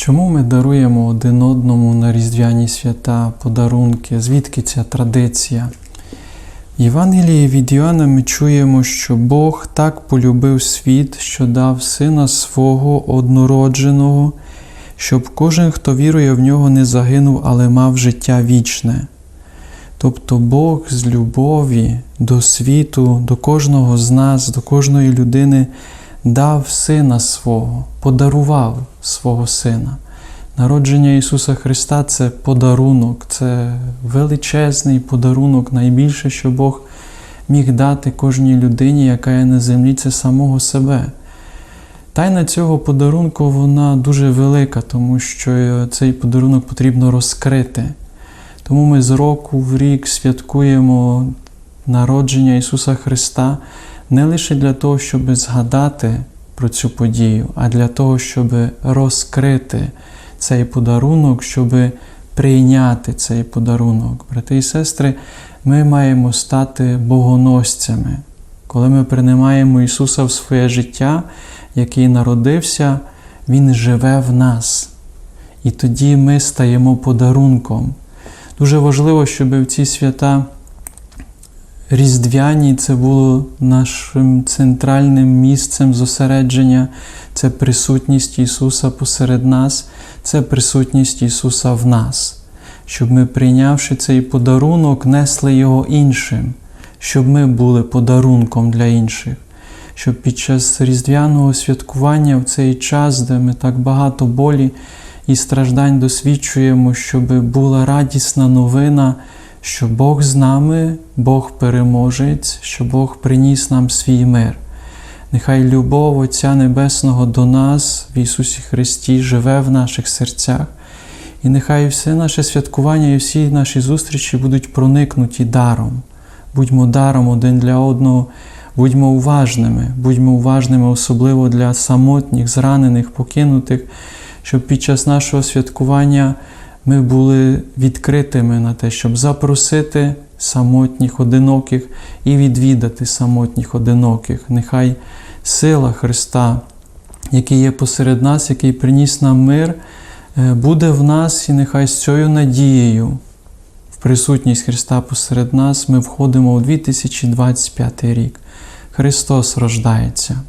Чому ми даруємо один одному на Різдвяні свята подарунки? Звідки ця традиція? В Євангелії від Іоанна ми чуємо, що Бог так полюбив світ, що дав Сина свого однородженого, щоб кожен, хто вірує в нього, не загинув, але мав життя вічне. Тобто Бог з любові до світу, до кожного з нас, до кожної людини дав Сина свого, подарував свого Сина. Народження Ісуса Христа це подарунок, це величезний подарунок, найбільше, що Бог міг дати кожній людині, яка є на землі, це самого себе. Тайна цього подарунку вона дуже велика, тому що цей подарунок потрібно розкрити. Тому ми з року в рік святкуємо народження Ісуса Христа не лише для того, щоб згадати про цю подію, а для того, щоб розкрити цей подарунок, щоб прийняти цей подарунок. Брати і сестри, ми маємо стати богоносцями. Коли ми приймаємо Ісуса в своє життя, який народився, Він живе в нас. І тоді ми стаємо подарунком. Дуже важливо, щоб в ці свята різдвяні це було нашим центральним місцем зосередження, це присутність Ісуса посеред нас, це присутність Ісуса в нас, щоб ми, прийнявши цей подарунок, несли його іншим, щоб ми були подарунком для інших. Щоб під час різдвяного святкування в цей час, де ми так багато болі і страждань досвідчуємо, щоб була радісна новина, що Бог з нами, Бог переможець, що Бог приніс нам свій мир. Нехай любов Отця Небесного до нас в Ісусі Христі живе в наших серцях, і нехай все наше святкування і всі наші зустрічі будуть проникнуті даром. Будьмо даром один для одного, будьмо уважними, будьмо уважними, особливо для самотніх, зранених, покинутих, щоб під час нашого святкування ми були відкритими на те, щоб запросити самотніх, одиноких і відвідати самотніх, одиноких. Нехай сила Христа, який є посеред нас, який приніс нам мир, е, буде в нас, і нехай з цією надією, в присутність Христа посеред нас, ми входимо у 2025 рік. Христос рождається.